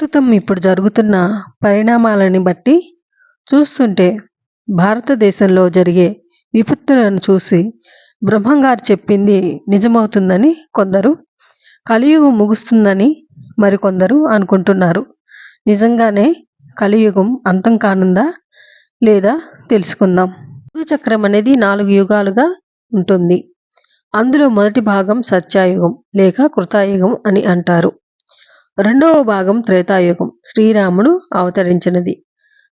ప్రస్తుతం ఇప్పుడు జరుగుతున్న పరిణామాలని బట్టి చూస్తుంటే భారతదేశంలో జరిగే విపత్తులను చూసి బ్రహ్మంగారు చెప్పింది నిజమవుతుందని కొందరు కలియుగం ముగుస్తుందని మరికొందరు అనుకుంటున్నారు. నిజంగానే కలియుగం అంతం కానుందా లేదా తెలుసుకుందాం. చక్రం అనేది నాలుగు యుగాలుగా ఉంటుంది. అందులో మొదటి భాగం సత్యాయుగం లేక కృతాయుగం అని అంటారు. రెండవ భాగం త్రేతాయుగం. శ్రీరాముడు అవతరించినది.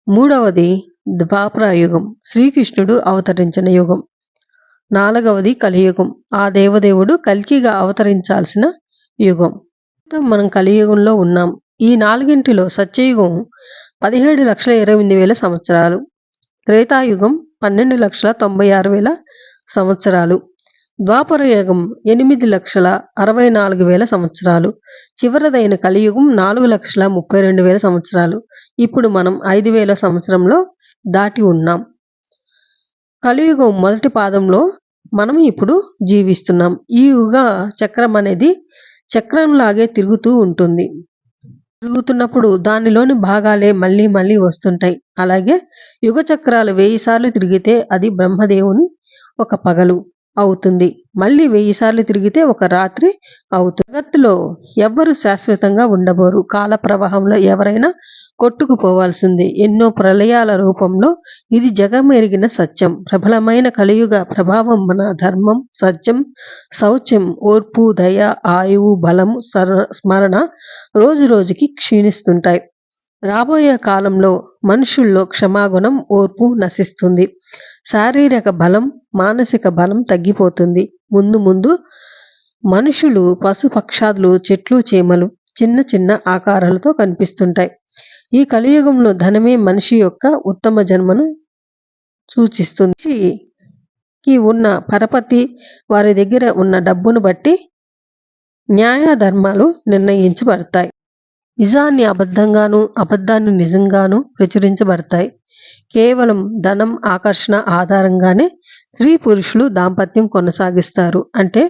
మూడవది ద్వాపరాయుగం. శ్రీకృష్ణుడు అవతరించిన యుగం. నాలుగవది కలియుగం. ఆ దేవదేవుడు కల్కిగా అవతరించాల్సిన యుగం. మనం కలియుగంలో ఉన్నాం. ఈ నాలుగింటిలో సత్యయుగం పదిహేడు లక్షల ఇరవై ఎనిమిది వేల సంవత్సరాలు. త్రేతాయుగం పన్నెండు లక్షల తొంభై ఆరు వేల సంవత్సరాలు. ద్వాపరయుగం ఎనిమిది లక్షల అరవై నాలుగు వేల సంవత్సరాలు. చివరిదైన కలియుగం నాలుగు లక్షల ముప్పై రెండు వేల సంవత్సరాలు. ఇప్పుడు మనం ఐదు వేల సంవత్సరంలో దాటి ఉన్నాం. కలియుగం మొదటి పాదంలో మనం ఇప్పుడు జీవిస్తున్నాం. ఈ యుగ చక్రం అనేది చక్రంలాగే తిరుగుతూ ఉంటుంది. తిరుగుతున్నప్పుడు దానిలోని భాగాలే మళ్ళీ మళ్ళీ వస్తుంటాయి. అలాగే యుగ చక్రాలు వెయ్యి సార్లు తిరిగితే అది బ్రహ్మదేవుని ఒక పగలు. అవుతుంది. మళ్ళీ వెయ్యి సార్లు తిరిగితే ఒక రాత్రి అవుతుంది. జగత్తులో ఎవ్వరు శాశ్వతంగా ఉండబోరు. కాల ప్రవాహంలో ఎవరైనా కొట్టుకుపోవాల్సింది. ఎన్నో ప్రళయాల రూపంలో ఇది జగమెరిగిన సత్యం. ప్రబలమైన కలియుగ ప్రభావం మన ధర్మం సత్యం శౌచ్యం ఓర్పు దయ ఆయువు బలము స్మరణ రోజు రోజుకి క్షీణిస్తుంటాయి. రాబోయే కాలంలో మనుషుల్లో క్షమాగుణం ఓర్పు నశిస్తుంది. శారీరక బలం మానసిక బలం తగ్గిపోతుంది. ముందు ముందు మనుషులు పశుపక్షాదులు చెట్లు చేమలు చిన్న చిన్న ఆకారాలతో కనిపిస్తుంటాయి. ఈ కలియుగంలో ధనమే మనిషి యొక్క ఉత్తమ జన్మను సూచిస్తుంది. కి ఉన్న పరపతి వారి దగ్గర ఉన్న డబ్బును బట్టి న్యాయ ధర్మాలు నిర్ణయించబడతాయి. నిజాన్ని అబద్ధంగాను అబద్ధాన్ని నిజంగాను ప్రచురించబడతాయి. కేవలం ధనం ఆకర్షణ ఆధారంగానే స్త్రీ పురుషులు దాంపత్యం కొనసాగిస్తారు. అంటే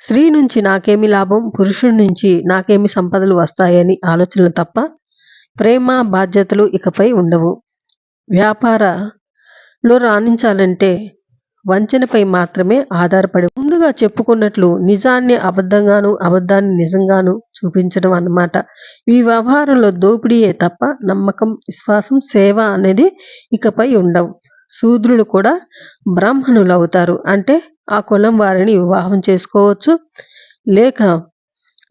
స్త్రీ నుంచి నాకేమి లాభం పురుషుడి నుంచి నాకేమి సంపదలు వస్తాయని ఆలోచనలు తప్ప ప్రేమ బాధ్యతలు ఇకపై ఉండవు. వ్యాపారలో రాణించాలంటే వంచనపై మాత్రమే ఆధారపడి ముందుగా చెప్పుకున్నట్లు నిజాన్ని అబద్ధంగాను అబద్ధాన్ని నిజంగాను చూపించడం అన్నమాట. ఈ వ్యవహారంలో దోపిడీయే తప్ప నమ్మకం విశ్వాసం సేవ అనేది ఇకపై ఉండవు. శూద్రులు కూడా బ్రాహ్మణులు అవుతారు అంటే ఆ కులం వారిని వివాహం చేసుకోవచ్చు లేక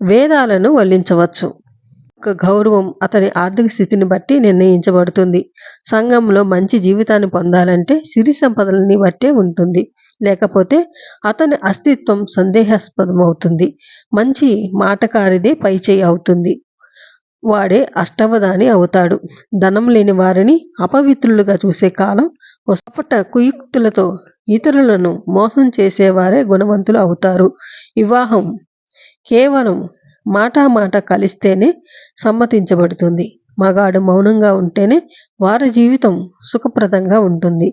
వేదాలను వల్లించవచ్చు. గౌరవం అతని ఆర్థిక స్థితిని బట్టి నిర్ణయించబడుతుంది. సంఘంలో మంచి జీవితాన్ని పొందాలంటే సిరి సంపదలని బట్టే ఉంటుంది. లేకపోతే అతని అస్తిత్వం సందేహాస్పదమవుతుంది. మంచి మాటకారిదే పైచేయి అవుతుంది. వాడే అష్టవధాని అవుతాడు. ధనం లేని వారిని అపవిత్రులుగా చూసే కాలం వసపట కుయుక్తులతో ఇతరులను మోసం చేసేవారే గుణవంతులు అవుతారు. వివాహం కేవలం మాటా మాట కలిస్తేనే సమ్మతించబడుతుంది. మగాడు మౌనంగా ఉంటేనే వారి జీవితం సుఖప్రదంగా ఉంటుంది.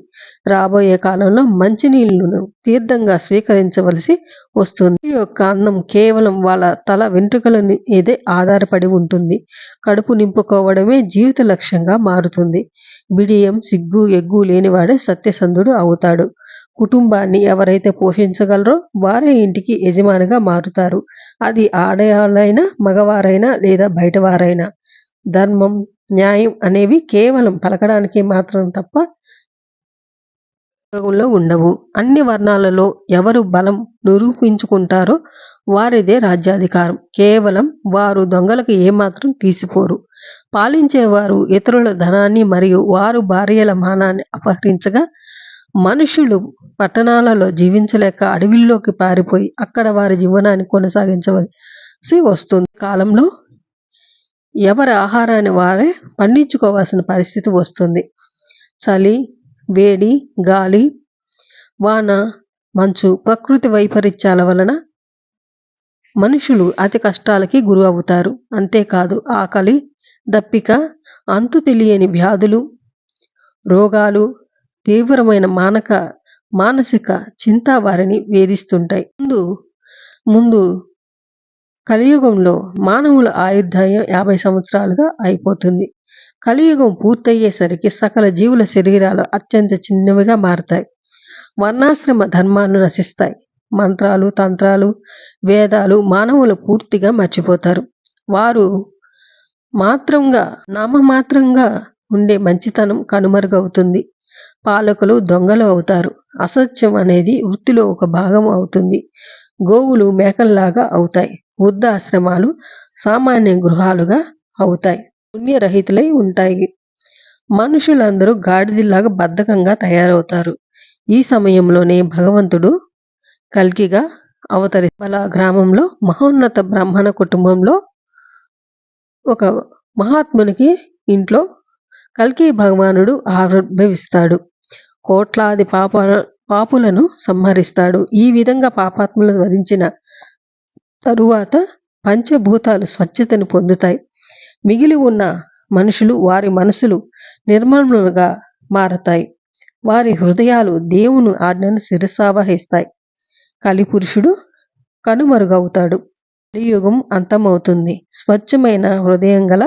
రాబోయే కాలంలో మంచినీళ్ళను తీర్థంగా స్వీకరించవలసి వస్తుంది. యొక్క అన్నం కేవలం వాళ్ళ తల వెంట్రుకల ఏదే ఆధారపడి ఉంటుంది. కడుపు నింపుకోవడమే జీవిత లక్ష్యంగా మారుతుంది. బిడియం సిగ్గు ఎగ్గు లేనివాడే సత్యసంధుడు అవుతాడు. కుటుంబాన్ని ఎవరైతే పోషించగలరో వారే ఇంటికి యజమానిగా మారుతారు. అది ఆడవాళ్ళైనా మగవారైనా లేదా బయటవారైనా. ధర్మం న్యాయం అనేవి కేవలం పలకడానికి మాత్రం తప్ప ఉపయోగంలో ఉండవు. అన్ని వర్ణాలలో ఎవరు బలం నిరూపించుకుంటారో వారిదే రాజ్యాధికారం. కేవలం వారు దొంగలకు ఏమాత్రం తీసిపోరు. పాలించేవారు ఇతరుల ధనాన్ని మరియు వారు భార్యల మానాన్ని అపహరించగా మనుషులు పట్టణాలలో జీవించలేక అడవిల్లోకి పారిపోయి అక్కడ వారి జీవనాన్ని కొనసాగించవలసి వస్తుంది. కాలంలో ఎవరి ఆహారాన్ని వారే పండించుకోవాల్సిన పరిస్థితి వస్తుంది. చలి వేడి గాలి వాన మంచు ప్రకృతి వైపరీత్యాల వలన మనుషులు అతి కష్టాలకి గురి అవుతారు. అంతేకాదు ఆకలి దప్పిక అంతు తెలియని వ్యాధులు రోగాలు తీవ్రమైన మానక మానసిక చింత వారిని వేధిస్తుంటాయి. ముందు ముందు కలియుగంలో మానవుల ఆయుర్దాయం యాభై సంవత్సరాలుగా అయిపోతుంది. కలియుగం పూర్తయ్యేసరికి సకల జీవుల శరీరాలు అత్యంత చిన్నవిగా మారతాయి. వర్ణాశ్రమ ధర్మాలు నశిస్తాయి. మంత్రాలు తంత్రాలు వేదాలు మానవులు పూర్తిగా మర్చిపోతారు. వారు మాత్రంగా నామమాత్రంగా ఉండే మంచితనం కనుమరుగవుతుంది. పాలకులు దొంగలు అవుతారు. అసత్యం అనేది వృత్తిలో ఒక భాగం అవుతుంది. గోవులు మేకల్లాగా అవుతాయి. వృద్ధాశ్రమాలు సామాన్య గృహాలుగా అవుతాయి. పుణ్యరహితులై ఉంటాయి. మనుషులందరూ గాడిదలాగా బద్ధకంగా తయారవుతారు. ఈ సమయంలోనే భగవంతుడు కల్కిగా అవతరి బల గ్రామంలో మహోన్నత బ్రాహ్మణ కుటుంబంలో ఒక మహాత్మునికి ఇంట్లో కల్కి భగవానుడు ఆవిర్భవిస్తాడు. కోట్లాది పాప పాపులను సంహరిస్తాడు. ఈ విధంగా పాపాత్మలను వధించిన తరువాత పంచభూతాలు స్వచ్ఛతను పొందుతాయి. మిగిలి ఉన్న మనుషులు వారి మనసులు నిర్మలుగా మారతాయి. వారి హృదయాలు దేవుని ఆజ్ఞను శిరసావహిస్తాయి. కలిపురుషుడు కనుమరుగవుతాడు. కలియుగం అంతమవుతుంది. స్వచ్ఛమైన హృదయం గల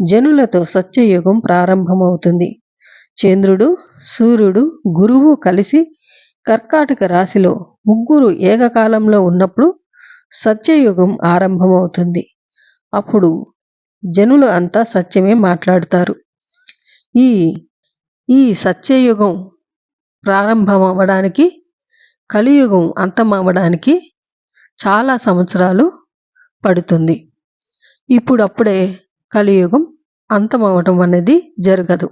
జనులతో సత్యయుగం ప్రారంభమవుతుంది. చంద్రుడు సూర్యుడు గురువు కలిసి కర్కాటక రాశిలో ముగ్గురు ఏకకాలంలో ఉన్నప్పుడు సత్యయుగం ఆరంభమవుతుంది. అప్పుడు జనులు అంతా సత్యమే మాట్లాడుతారు. ఈ ఈ సత్యయుగం ప్రారంభం అవ్వడానికి కలియుగం అంతం అవ్వడానికి చాలా సంవత్సరాలు పడుతుంది. ఇప్పుడప్పుడే కలియుగం అంతమవటం అనేది జరగదు.